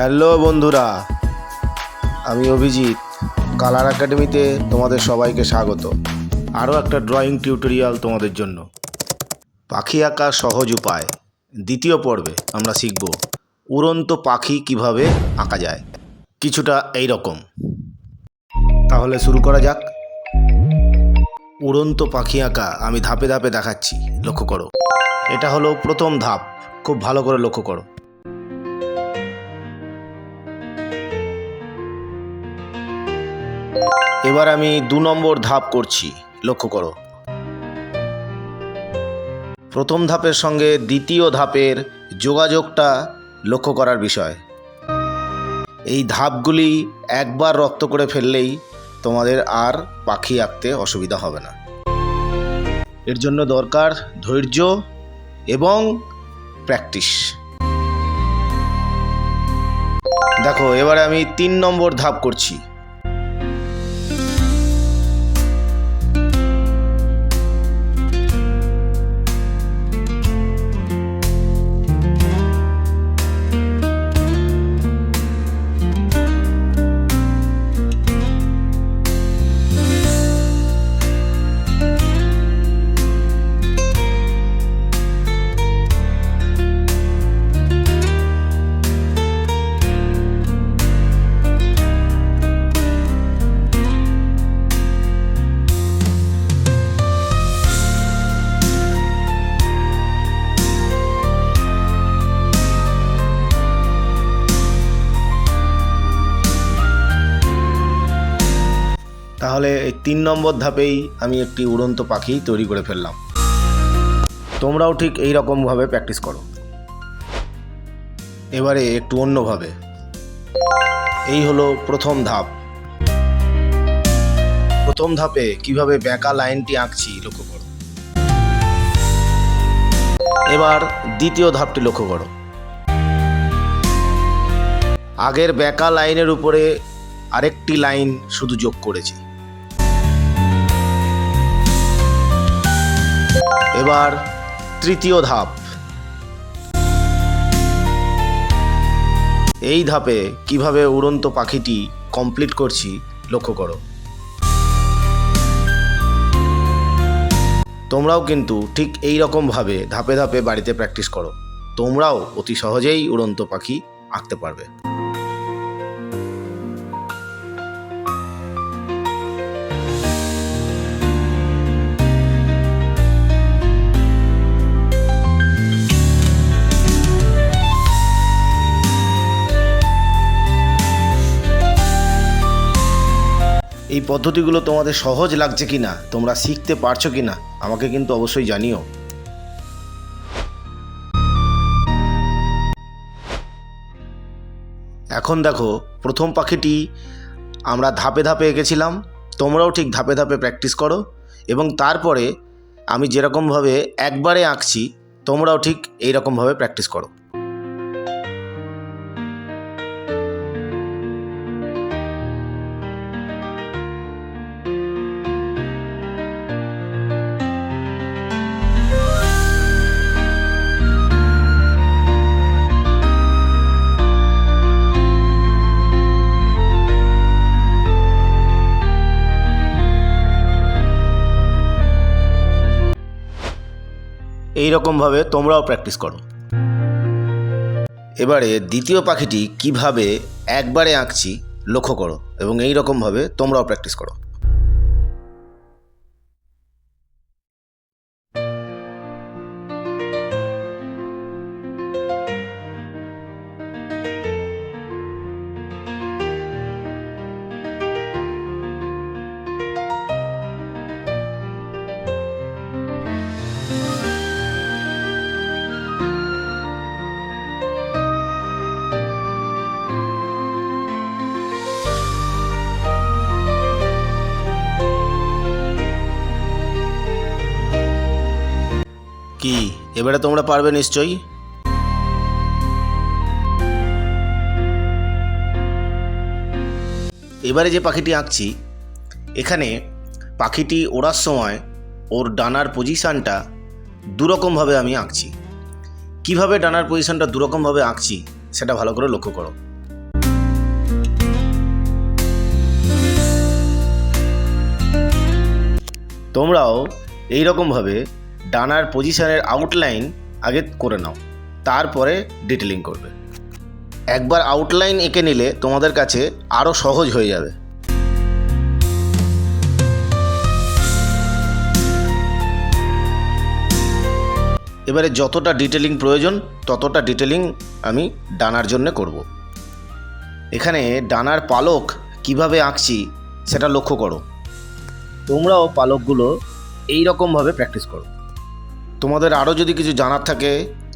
Hello বন্ধুরা, আমি Abhijit colour একাডেমিতে তোমাদের সবাইকে স্বাগত। আরও একটা ড্রয়িং টিউটোরিয়াল তোমাদের জন্য। পাখি আঁকা সহজ উপায়। দ্বিতীয় পর্বে আমরা শিখব উড়ন্ত পাখি কীভাবে আঁকা যায়। কিছুটা এই রকম তাহলে শুরু করা যাক। উড়ন্ত পাখি আঁকা আমি ধাপে ধাপে দেখাচ্ছি। লক্ষ্য করো, এটা হলো প্রথম ধাপ। খুব ভালো করে লক্ষ্য করো। এবার আমি দু নম্বর ধাপ করছি, লক্ষ্য করো। প্রথম ধাপের সঙ্গে দ্বিতীয় ধাপের যোগাযোগটা লক্ষ্য করার বিষয়। এই ধাপগুলি একবার রপ্ত করে ফেললেই তোমাদের আর পাখি আঁকতে অসুবিধা হবে না। এর জন্য দরকার ধৈর্য এবং প্র্যাকটিস। দেখো, এবারে আমি তিন নম্বর ধাপ করছি। তিন নম্বর ধাপেই আমি একটি উড়ন্ত পাখি তৈরি করে ফেললাম। তোমরাও ঠিক এই রকমভাবে প্র্যাকটিস করো। এবারে একটু অন্যভাবে। এই হলো প্রথম ধাপ। প্রথম ধাপে কীভাবে বেঁকা লাইনটি আঁকছি লক্ষ্য করো। এবার দ্বিতীয় ধাপটি লক্ষ্য করো। আগের বেঁকা লাইনের উপরে আরেকটি লাইন শুধু যোগ করেছি। এবার তৃতীয় ধাপ। এই ধাপে কীভাবে উড়ন্ত পাখিটি কমপ্লিট করছি, লক্ষ্য করো। তোমরাও কিন্তু ঠিক এই রকমভাবে ধাপে ধাপে বাড়িতে প্র্যাকটিস করো। তোমরাও অতি সহজেই উড়ন্ত পাখি আঁকতে পারবে। এই পদ্ধতিগুলো তোমাদের সহজ লাগছে কি না? তোমরা শিখতে পারছ কি না? আমাকে কিন্তু অবশ্যই জানিও। এখন দেখো, প্রথম পাখিটি আমরা ধাপে ধাপে এঁকেছিলাম, তোমরাও ঠিক ধাপে ধাপে প্র্যাকটিস করো এবং তারপরে আমি যেরকমভাবে একবারে আঁকছি, তোমরাও ঠিক এইরকমভাবে প্র্যাকটিস করো। এই রকমভাবে তোমরাও প্র্যাকটিস করো। এবারে দ্বিতীয় পাখিটি কীভাবে একবারে আঁকছি লক্ষ্য করো এবং এই রকমভাবে তোমরাও প্র্যাকটিস করো। এবারে তোমরা পারবে নিশ্চয়ই। এবারে যে পাখিটি আঁকছি, এখানে পাখিটি ওড়ার সময় ওর ডানার পজিশানটা দুরকমভাবে আমি আঁকছি। কীভাবে ডানার পজিশানটা দুরকমভাবে আঁকছি, সেটা ভালো করে লক্ষ্য করো। তোমরাও এইরকমভাবে ডানার পজিশনের আউটলাইন আগে করে নাও, তারপরে ডিটেলিং করবে। একবার আউটলাইন এঁকে নিলে তোমাদের কাছে আরও সহজ হয়ে যাবে। এবারে যতটা ডিটেলিং প্রয়োজন, ততটা ডিটেলিং আমি ডানার জন্য করব। এখানে ডানার পালক কীভাবে আঁকছি সেটা লক্ষ্য করো। তোমরাও পালকগুলো এই রকমভাবে প্র্যাকটিস করো। তোমাদের আরও যদি কিছু জানার থাকে,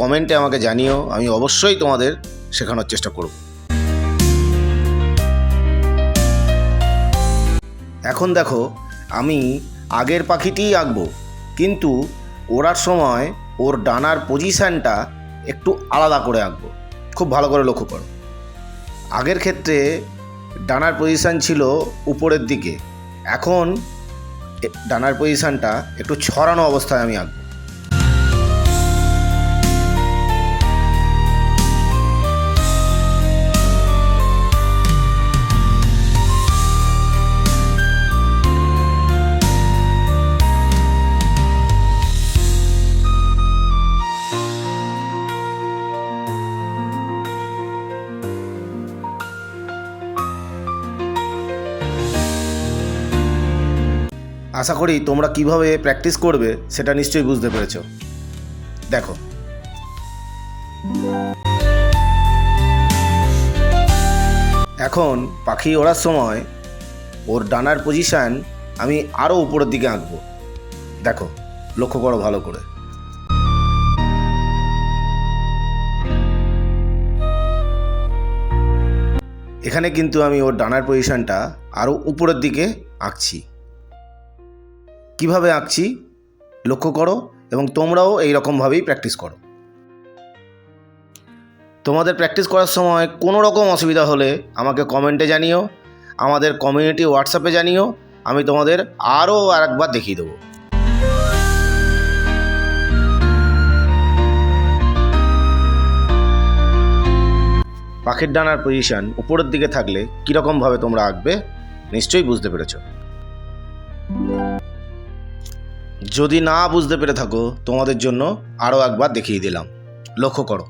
কমেন্টে আমাকে জানিও, আমি অবশ্যই তোমাদের শেখানোর চেষ্টা করব। এখন দেখো, আমি আগের পাখিটিই আঁকবো, কিন্তু ওড়ার সময় ওর ডানার পজিশানটা একটু আলাদা করে আঁকবো। খুব ভালো করে লক্ষ্য করো। আগের ক্ষেত্রে ডানার পজিশান ছিল উপরের দিকে, এখন ডানার পজিশানটা একটু ছড়ানো অবস্থায় আমি আঁকবো। আশা করি তোমরা কীভাবে প্র্যাকটিস করবে সেটা নিশ্চয়ই বুঝতে পেরেছ। দেখো। এখন পাখি ওড়ার সময় ওর ডানার পজিশান আমি আরও উপরের দিকে আঁকবো। দেখো, লক্ষ্য করো ভালো করে। এখানে কিন্তু আমি ওর ডানার পজিশানটা আরও উপরের দিকে আঁকছি। কীভাবে আঁকছি, লক্ষ্য করো এবং তোমরাও এই রকমভাবেই প্র্যাকটিস করো। তোমাদের প্র্যাকটিস করার সময় কোনো রকম অসুবিধা হলে আমাকে কমেন্টে জানিও, আমাদের কমিউনিটি হোয়াটসঅ্যাপে জানিও, আমি তোমাদের আরও আরেকবার দেখিয়ে দেবো। পাখির ডানার পজিশন উপরের দিকে থাকলে কীরকমভাবে তোমরা আঁকবে, নিশ্চয়ই বুঝতে পেরেছ। যদি না বুঝতে পেরে থাকো তোমাদের জন্য আরও একবার দেখিয়ে দিলাম। লক্ষ্য করো।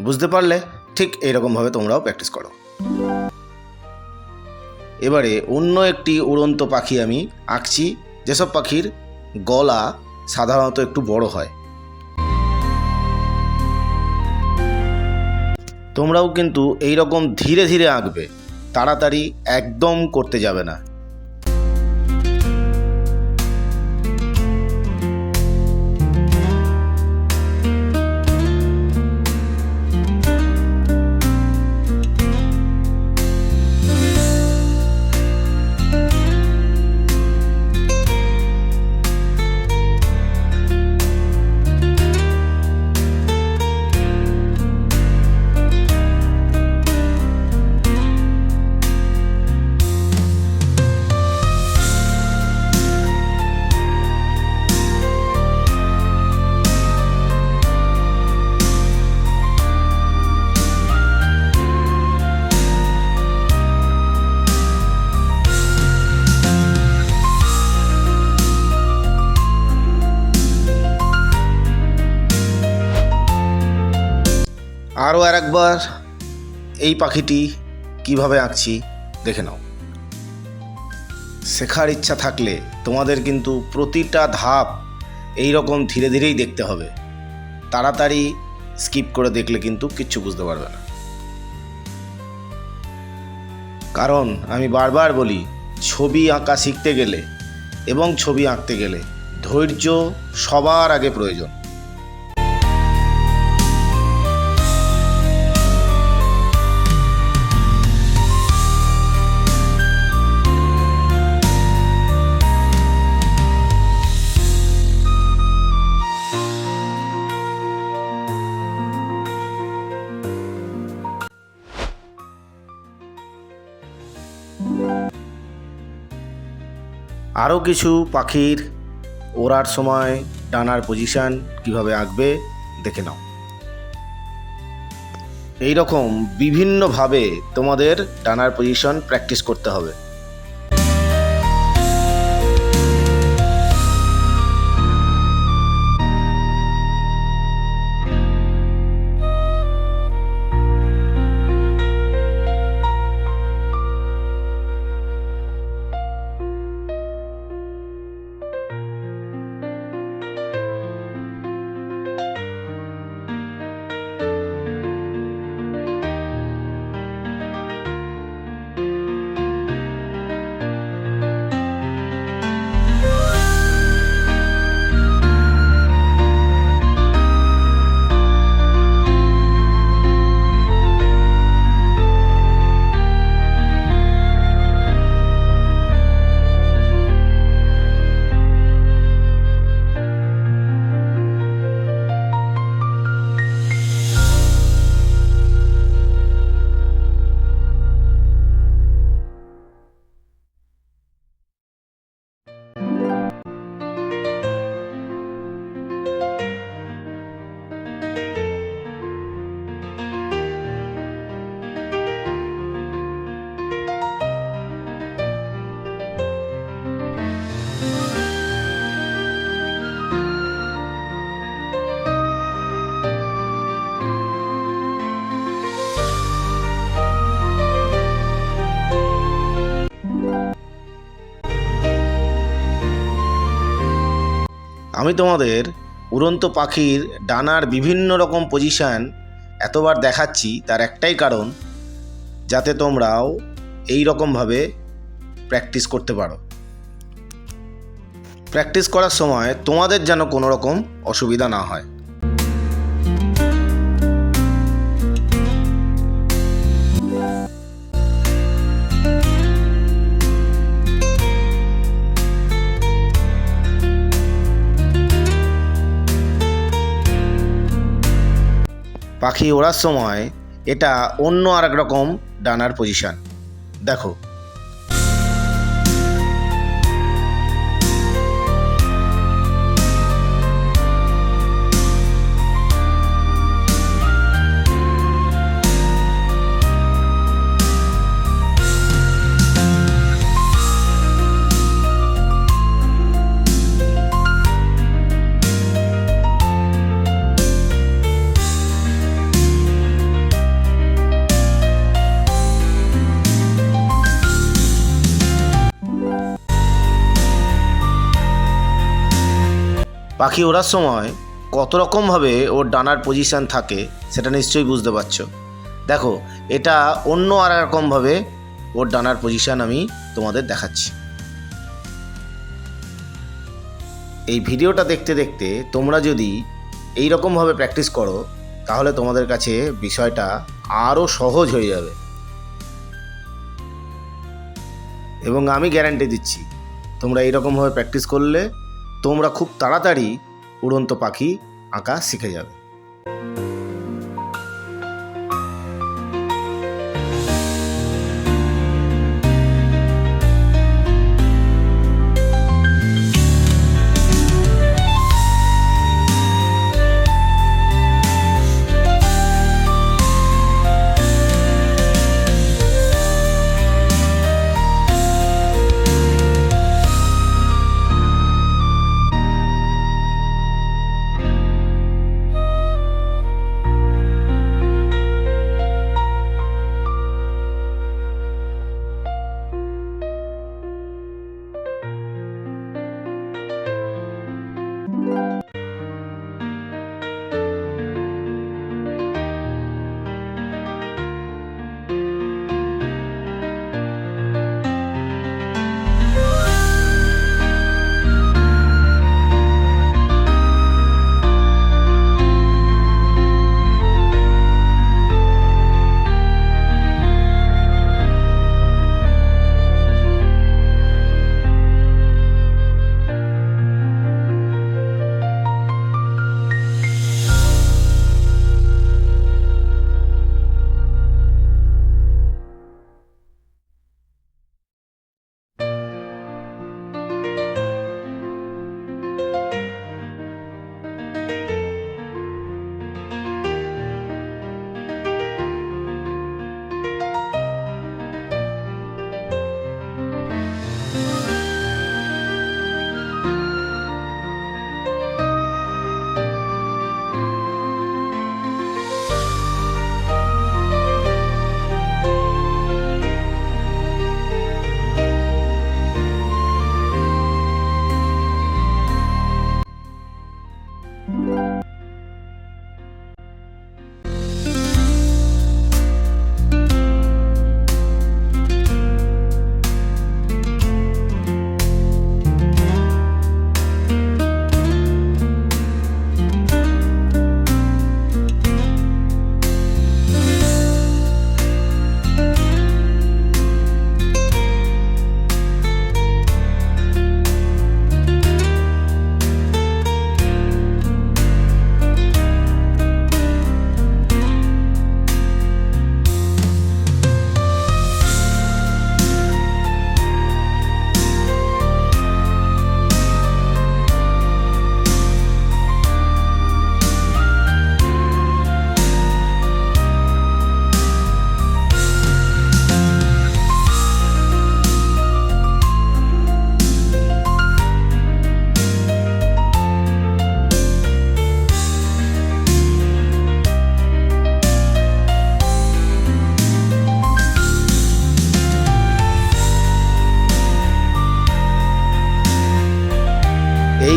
বুঝতে পারলে ঠিক এইরকমভাবে তোমরাও প্র্যাকটিস করো। এবারে অন্য একটি উড়ন্ত পাখি আমি আঁকছি। যেসব পাখির গলা সাধারণত একটু বড় হয়। তোমরাও কিন্তু এই রকম ধীরে ধীরে আঁকবে। তাড়াতাড়ি একদম করতে যাবে না। আরও আর একবার এই পাখিটি কীভাবে আঁকছি দেখে নাও। শেখার ইচ্ছা থাকলে তোমাদের কিন্তু প্রতিটা ধাপ এই রকম ধীরে ধীরেই দেখতে হবে। তাড়াতাড়ি স্কিপ করে দেখলে কিন্তু কিচ্ছু বুঝতে পারবে না। কারণ আমি বারবার বলি, ছবি আঁকা শিখতে গেলে এবং ছবি আঁকতে গেলে ধৈর্য সবার আগে প্রয়োজন। আরও কিছু পাখির ওড়ার সময় ডানার পজিশান কীভাবে আঁকবে দেখে নাও। এই রকম বিভিন্নভাবে তোমাদের ডানার পজিশন প্র্যাকটিস করতে হবে। আমি তোমাদের উড়ন্ত পাখির ডানার বিভিন্ন রকম পজিশান এতবার দেখাচ্ছি, তার একটাই কারণ, যাতে তোমরাও এই রকমভাবে প্র্যাকটিস করতে পারো। প্র্যাকটিস করার সময় তোমাদের যেন কোনো রকম অসুবিধা না হয়। পাখি ওড়ার সময় এটা অন্য আর এক রকম ডানার পজিশান দেখো পাখি ওড়ার সময় কত রকমভাবে ওর ডানার পজিশান থাকে, সেটা নিশ্চয়ই বুঝতে পারছ। দেখো, এটা অন্য আর রকমভাবে ওর ডানার পজিশান আমি তোমাদের দেখাচ্ছি। এই ভিডিওটা দেখতে দেখতে তোমরা যদি এই রকমভাবে প্র্যাকটিস করো, তাহলে তোমাদের কাছে বিষয়টা আরও সহজ হয়ে যাবে। এবং আমি গ্যারান্টি দিচ্ছি, তোমরা এইরকমভাবে প্র্যাকটিস করলে তোমরা খুব তাড়াতাড়ি উড়ন্ত পাখি আঁকা শিখে যাবে।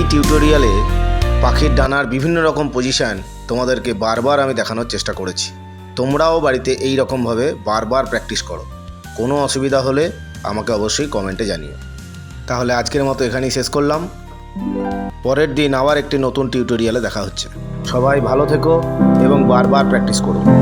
টিউটোরিয়ালে পাখির ডানার বিভিন্ন রকম পজিশান তোমাদেরকে বারবার আমি দেখানোর চেষ্টা করেছি। তোমরাও বাড়িতে এই রকমভাবে বারবার প্র্যাকটিস করো। কোনো অসুবিধা হলে আমাকে অবশ্যই কমেন্টে জানিও। তাহলে আজকের মতো এখানেই শেষ করলাম। পরের দিন আবার একটি নতুন টিউটোরিয়ালে দেখা হচ্ছে। সবাই ভালো থেকো এবং বারবার প্র্যাকটিস করো।